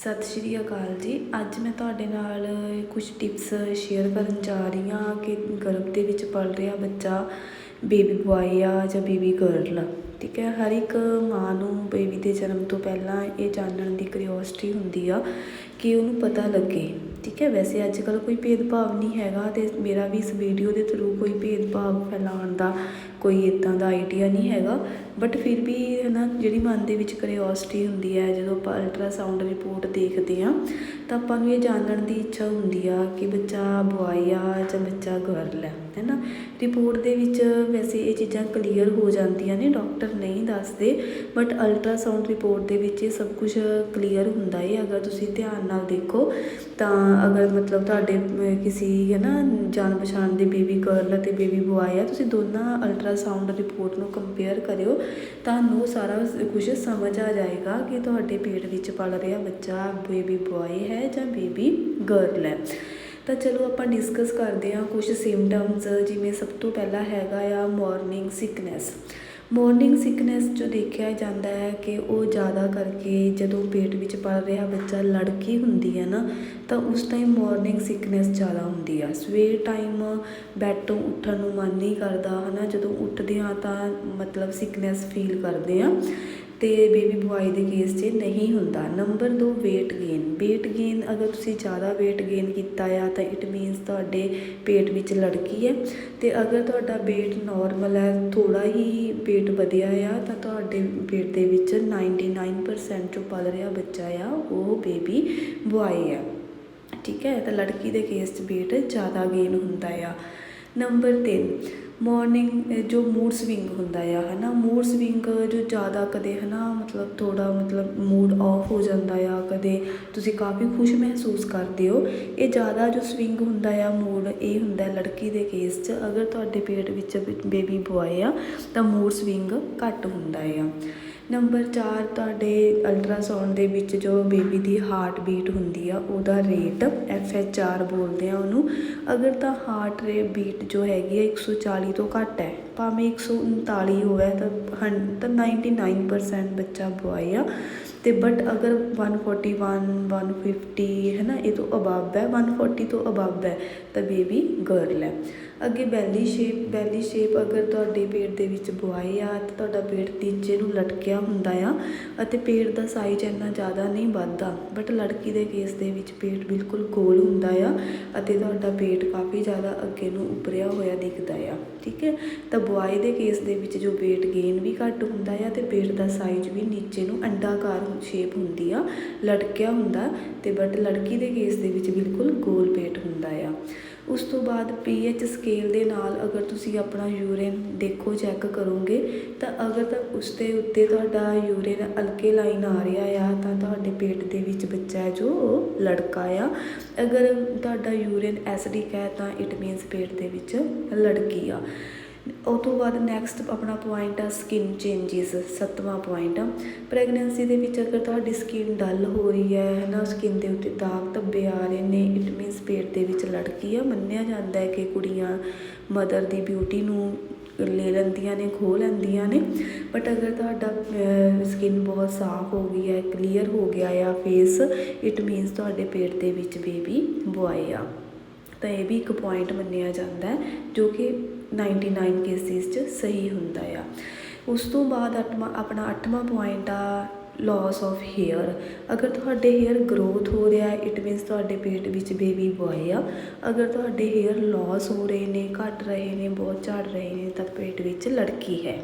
ਸਤਿ ਸ਼੍ਰੀ ਅਕਾਲ ਜੀ। ਅੱਜ ਮੈਂ ਤੁਹਾਡੇ ਨਾਲ ਕੁਝ ਟਿਪਸ ਸ਼ੇਅਰ ਕਰਨ ਜਾ ਰਹੀ ਹਾਂ ਕਿ ਗਰਭ ਦੇ ਵਿੱਚ ਪਲ ਰਿਹਾ ਬੱਚਾ ਬੇਬੀ ਬੁਆਏ ਆ ਜਾਂ ਬੇਬੀ ਗਰਲ ਆ। ਠੀਕ ਹੈ, ਹਰ ਇੱਕ ਮਾਂ ਨੂੰ ਬੇਬੀ ਦੇ ਜਨਮ ਤੋਂ ਪਹਿਲਾਂ ਇਹ ਜਾਣਨ ਦੀ ਕਰਿਓਸਟੀ ਹੁੰਦੀ ਆ ਕਿ ਉਹਨੂੰ ਪਤਾ ਲੱਗੇ। ਠੀਕ ਹੈ, ਵੈਸੇ ਅੱਜ ਕੱਲ੍ਹ ਕੋਈ ਭੇਦਭਾਵ ਨਹੀਂ ਹੈਗਾ ਅਤੇ ਮੇਰਾ ਵੀ ਇਸ ਵੀਡੀਓ ਦੇ ਥਰੂ ਕੋਈ ਭੇਦਭਾਵ ਫੈਲਾਉਣ ਦਾ ਕੋਈ ਇਦਾਂ ਦਾ ਆਈਡੀਆ ਨਹੀਂ ਹੈਗਾ। ਬਟ ਫਿਰ ਵੀ ਹੈ ਨਾ ਜਿਹੜੀ ਮਨ ਦੇ ਵਿੱਚ ਕਰਿਓਸਟੀ ਹੁੰਦੀ ਹੈ, ਜਦੋਂ ਆਪਾਂ ਅਲਟਰਾਸਾਊਂਡ ਰਿਪੋਰਟ ਦੇਖਦੇ ਹਾਂ, ਤਾਂ ਆਪਾਂ ਨੂੰ ਇਹ ਜਾਣਨ ਦੀ ਇੱਛਾ ਹੁੰਦੀ ਆ ਕਿ ਬੱਚਾ ਬੁਆਈ ਆ ਜਾਂ ਬੱਚਾ ਗਰਲ ਹੈ ਹੈ ਨਾ ਰਿਪੋਰਟ ਦੇ ਵਿੱਚ ਵੈਸੇ ਇਹ ਚੀਜ਼ਾਂ ਕਲੀਅਰ ਹੋ ਜਾਂਦੀਆਂ ਨੇ ਡਾਕਟਰ ਨਹੀਂ ਦੱਸਦੇ ਬਟ ਅਲਟਰਾਸਾਊਂਡ ਰਿਪੋਰਟ ਦੇ ਵਿੱਚ ਇਹ ਸਭ ਕੁਝ ਕਲੀਅਰ ਹੁੰਦਾ ਹੈ ਅਗਰ ਤੁਸੀਂ ਧਿਆਨ ਨਾਲ ਦੇਖੋ, ਤਾਂ ਅਗਰ ਮਤਲਬ ਤੁਹਾਡੇ ਕਿਸੇ, ਹੈ ਨਾ, ਜਾਣ ਪਛਾਣ ਦੇ ਬੇਬੀ ਗਰਲ ਅਤੇ ਬੇਬੀ ਬੁਆਏ ਆ, ਤੁਸੀਂ ਦੋਨਾਂ ਅਲਟਰਾਸਾਊਂਡ ਰਿਪੋਰਟ ਨੂੰ ਕੰਪੇਅਰ ਕਰਿਓ, ਤੁਹਾਨੂੰ ਸਾਰਾ ਕੁਝ ਸਮਝ ਆ ਜਾਏਗਾ ਕਿ ਤੁਹਾਡੇ ਪੇਟ ਵਿੱਚ ਪਲ ਰਿਹਾ ਬੱਚਾ ਬੇਬੀ ਬੁਆਏ ਹੈ ਜਾਂ ਬੇਬੀ ਗਰਲ ਹੈ। ਤਾਂ ਚਲੋ ਆਪਾਂ ਡਿਸਕਸ ਕਰਦੇ ਹਾਂ ਕੁਝ ਸਿੰਪਟਮਸ ਜਿਵੇਂ ਸਭ ਤੋਂ ਪਹਿਲਾਂ ਹੈਗਾ ਆ ਮਾਰਨਿੰਗ ਸਿਕਨੈਸ ਮੋਰਨਿੰਗ ਸਿਕਨੈਸ ਜੋ ਦੇਖਿਆ ਜਾਂਦਾ ਹੈ ਕਿ ਉਹ ਜ਼ਿਆਦਾ ਕਰਕੇ ਜਦੋਂ ਪੇਟ ਵਿੱਚ ਪਲ ਰਿਹਾ ਬੱਚਾ ਲੜਕੀ ਹੁੰਦੀ ਹੈ ਨਾ, ਤਾਂ ਉਸ ਟਾਈਮ ਮੋਰਨਿੰਗ ਸਿਕਨੈਸ ਜ਼ਿਆਦਾ ਹੁੰਦੀ ਆ। ਸਵੇਰ ਟਾਈਮ ਬੈੱਡ ਤੋਂ ਉੱਠਣ ਨੂੰ ਮਨ ਨਹੀਂ ਕਰਦਾ ਹੈ ਨਾ ਜਦੋਂ ਉੱਠਦੇ ਹਾਂ ਤਾਂ ਮਤਲਬ ਸਿਕਨੈਸ ਫੀਲ ਕਰਦੇ ਹਾਂ। ਤੇ ਬੇਬੀ ਬੁਆਏ ਦੇ ਕੇਸ 'ਚ ਨਹੀਂ ਹੁੰਦਾ। Number 2 weight gain weight gain ਅਗਰ ਤੁਸੀਂ ਜ਼ਿਆਦਾ weight gain ਕੀਤਾ ਆ, ਤਾਂ ਇਟ ਮੀਨਸ ਤੁਹਾਡੇ ਪੇਟ ਵਿੱਚ ਲੜਕੀ ਹੈ। ਤੇ ਅਗਰ ਤੁਹਾਡਾ weight ਨਾਰਮਲ ਹੈ ਥੋੜਾ ਹੀ weight ਵਧਿਆ ਆ, ਤਾਂ ਤੁਹਾਡੇ ਪੇਟ ਦੇ ਵਿੱਚ 99% ਜੋ ਪਲ ਰਿਹਾ ਬੱਚਾ ਆ, ਉਹ ਬੇਬੀ ਬੁਆਏ ਆ। ਠੀਕ ਹੈ? ਤਾਂ ਲੜਕੀ ਦੇ ਕੇਸ 'ਚ weight ਜ਼ਿਆਦਾ ਗੇਨ ਹੁੰਦਾ ਆ। ਨੰਬਰ ਤਿੰਨ ਮੋਰਨਿੰਗ ਜੋ ਮੂਡ ਸਵਿੰਗ ਹੁੰਦਾ ਆ ਹੈ ਨਾ ਮੂਡ ਸਵਿੰਗ ਜੋ ਜ਼ਿਆਦਾ ਕਦੇ ਹੈ ਨਾ ਮਤਲਬ ਥੋੜ੍ਹਾ, ਮਤਲਬ ਮੂਡ ਔਫ ਹੋ ਜਾਂਦਾ ਆ, ਕਦੇ ਤੁਸੀਂ ਕਾਫੀ ਖੁਸ਼ ਮਹਿਸੂਸ ਕਰਦੇ ਹੋ, ਇਹ ਜ਼ਿਆਦਾ ਜੋ ਸਵਿੰਗ ਹੁੰਦਾ ਆ ਮੂਡ ਇਹ ਹੁੰਦਾ ਲੜਕੀ ਦੇ ਕੇਸ 'ਚ, ਅਗਰ ਤੁਹਾਡੇ ਪੇਟ ਵਿੱਚ ਬੇਬੀ ਬੁਆਏ ਆ, ਤਾਂ ਮੂਡ ਸਵਿੰਗ ਘੱਟ ਹੁੰਦਾ ਆ। ਨੰਬਰ ਚਾਰ ਤੁਹਾਡੇ ਅਲਟਰਾਸਾਊਂਡ ਦੇ ਵਿੱਚ ਜੋ ਬੇਬੀ ਦੀ ਹਾਰਟ ਬੀਟ ਹੁੰਦੀ ਆ, ਉਹਦਾ ਰੇਟ ਐਫ ਐਚ ਆਰ ਬੋਲਦੇ ਆ ਉਹਨੂੰ। ਅਗਰ ਤਾਂ ਹਾਰਟ ਰੇ ਬੀਟ ਜੋ ਹੈਗੀ ਆ 140 ਤੋਂ ਘੱਟ ਹੈ, ਭਾਵੇਂ 139 ਹੋਵੇ ਤਾਂ ਹੰ, ਤਾਂ 99% ਬੱਚਾ ਬੁਆਏ ਆ। ਅਤੇ ਬਟ ਅਗਰ 141 150 ਹੈ ਨਾ ਇਹ ਤੋਂ ਅਬਵ ਹੈ 140 ਤੋਂ ਅਬਵ ਹੈ, ਤਾਂ ਬੇਬੀ ਗਰਲ ਹੈ। ਅੱਗੇ ਬੈਲੀ ਸ਼ੇਪ ਬੈਲੀ ਸ਼ੇਪ ਅਗਰ ਤੁਹਾਡੇ ਪੇਟ ਦੇ ਵਿੱਚ ਬੁਆਏ ਆ, ਤਾਂ ਤੁਹਾਡਾ ਪੇਟ ਨੀਚੇ ਨੂੰ ਲਟਕਿਆ ਹੁੰਦਾ ਆ, ਅਤੇ ਪੇਟ ਦਾ ਸਾਈਜ਼ ਇੰਨਾ ਜ਼ਿਆਦਾ ਨਹੀਂ ਵੱਧਦਾ ਬਟ ਲੜਕੀ ਦੇ ਕੇਸ ਦੇ ਵਿੱਚ ਪੇਟ ਬਿਲਕੁਲ ਗੋਲ ਹੁੰਦਾ ਆ, ਅਤੇ ਤੁਹਾਡਾ ਪੇਟ ਕਾਫੀ ਜ਼ਿਆਦਾ ਅੱਗੇ ਨੂੰ ਉੱਪਰਿਆ ਹੋਇਆ ਦਿਖਦਾ ਆ, ਠੀਕ ਹੈ? ਤਾਂ ਬੁਆਏ ਦੇ ਕੇਸ ਦੇ ਵਿੱਚ ਜੋ weight gain ਵੀ ਘੱਟ ਹੁੰਦਾ ਆ, ਤੇ ਪੇਟ ਦਾ ਸਾਈਜ਼ ਵੀ ਨੀਚੇ ਨੂੰ ਅੰਡਾਕਾਰ ਸ਼ੇਪ ਹੁੰਦੀ ਆ, ਲਟਕਿਆ ਹੁੰਦਾ ਤੇ ਬਟ ਲੜਕੀ ਦੇ ਕੇਸ ਦੇ ਵਿੱਚ ਬਿਲਕੁਲ ਗੋਲ ਪੇਟ ਹੁੰਦਾ ਆ। ਉਸ ਤੋਂ ਬਾਅਦ ਪੀਐਚ ਸਕੇਲ ਦੇ ਨਾਲ ਅਗਰ ਤੁਸੀਂ ਆਪਣਾ ਯੂਰਿਨ ਦੇਖੋ ਚੈੱਕ ਕਰੋਗੇ, ਤਾਂ ਅਗਰ ਤਾਂ ਉਸ ਦੇ ਉੱਤੇ ਤੁਹਾਡਾ ਯੂਰਿਨ ਹਲਕੇ ਲਾਈਨ ਆ ਰਿਹਾ ਆ, ਤਾਂ ਤੁਹਾਡੇ ਪੇਟ ਦੇ ਵਿੱਚ ਬੱਚਾ ਹੈ ਜੋ ਉਹ ਲੜਕਾ ਆ। ਅਗਰ ਤੁਹਾਡਾ ਯੂਰਿਨ ਐਸਿਡਿਕ ਹੈ ਤਾਂ ਇਟ ਮੀਨਸ ਪੇਟ ਦੇ ਵਿੱਚ ਲੜਕੀ ਆ। ਉਹ ਤੋਂ ਬਾਅਦ ਨੈਕਸਟ ਆਪਣਾ ਪੁਆਇੰਟ ਆ ਸਕਿਨ ਚੇਂਜਸ ਸੱਤਵਾਂ ਪੁਆਇੰਟ ਆ। ਪ੍ਰੈਗਨੈਂਸੀ ਦੇ ਵਿੱਚ ਅਗਰ ਤੁਹਾਡੀ ਸਕਿਨ ਡਲ ਹੋ ਰਹੀ ਹੈ ਹੈ ਨਾ ਸਕਿਨ ਦੇ ਉੱਤੇ ਦਾਗ ਧੱਬੇ ਆ ਰਹੇ ਨੇ ਇਟ ਮੀਨਸ ਪੇਟ ਦੇ ਵਿੱਚ ਲੜਕੀ ਆ, ਮੰਨਿਆ ਜਾਂਦਾ ਹੈ ਕਿ ਕੁੜੀਆਂ ਮਦਰ ਦੀ ਬਿਊਟੀ ਨੂੰ ਲੈ ਲੈਂਦੀਆਂ ਨੇ, ਖੋਹ ਲੈਂਦੀਆਂ ਨੇ। ਬਟ ਅਗਰ ਤੁਹਾਡਾ ਸਕਿਨ ਬਹੁਤ ਸਾਫ਼ ਹੋ ਗਈ ਹੈ ਕਲੀਅਰ ਹੋ ਗਿਆ ਆ ਫੇਸ ਇਟ ਮੀਨਸ ਤੁਹਾਡੇ ਪੇਟ ਦੇ ਵਿੱਚ ਬੇਬੀ ਬੁਆਏ ਆ। ਤਾਂ ਇਹ ਵੀ ਇੱਕ ਪੁਆਇੰਟ ਮੰਨਿਆ ਜਾਂਦਾ ਜੋ ਕਿ 99 ਕੇਸਿਸ 'ਚ ਸਹੀ ਹੁੰਦਾ ਆ। ਉਸ ਤੋਂ ਬਾਅਦ ਅੱਠਵਾਂ, ਆਪਣਾ ਅੱਠਵਾਂ ਪੁਆਇੰਟ ਆ ਲਾਸ ਆਫ ਹੇਅਰ ਅਗਰ ਤੁਹਾਡੇ ਹੇਅਰ ਗਰੋਥ ਹੋ ਰਿਹਾ ਹੈ ਇਟ ਮੀਨਸ ਤੁਹਾਡੇ ਪੇਟ ਵਿੱਚ ਬੇਬੀ ਬੁਆਏ ਆ। ਅਗਰ ਤੁਹਾਡੇ ਹੇਅਰ ਲਾਸ ਹੋ ਰਹੇ ਨੇ, ਘਟ ਰਹੇ ਨੇ, ਬਹੁਤ ਝੜ ਰਹੇ ਨੇ, ਤਾਂ ਪੇਟ ਵਿੱਚ ਲੜਕੀ ਹੈ।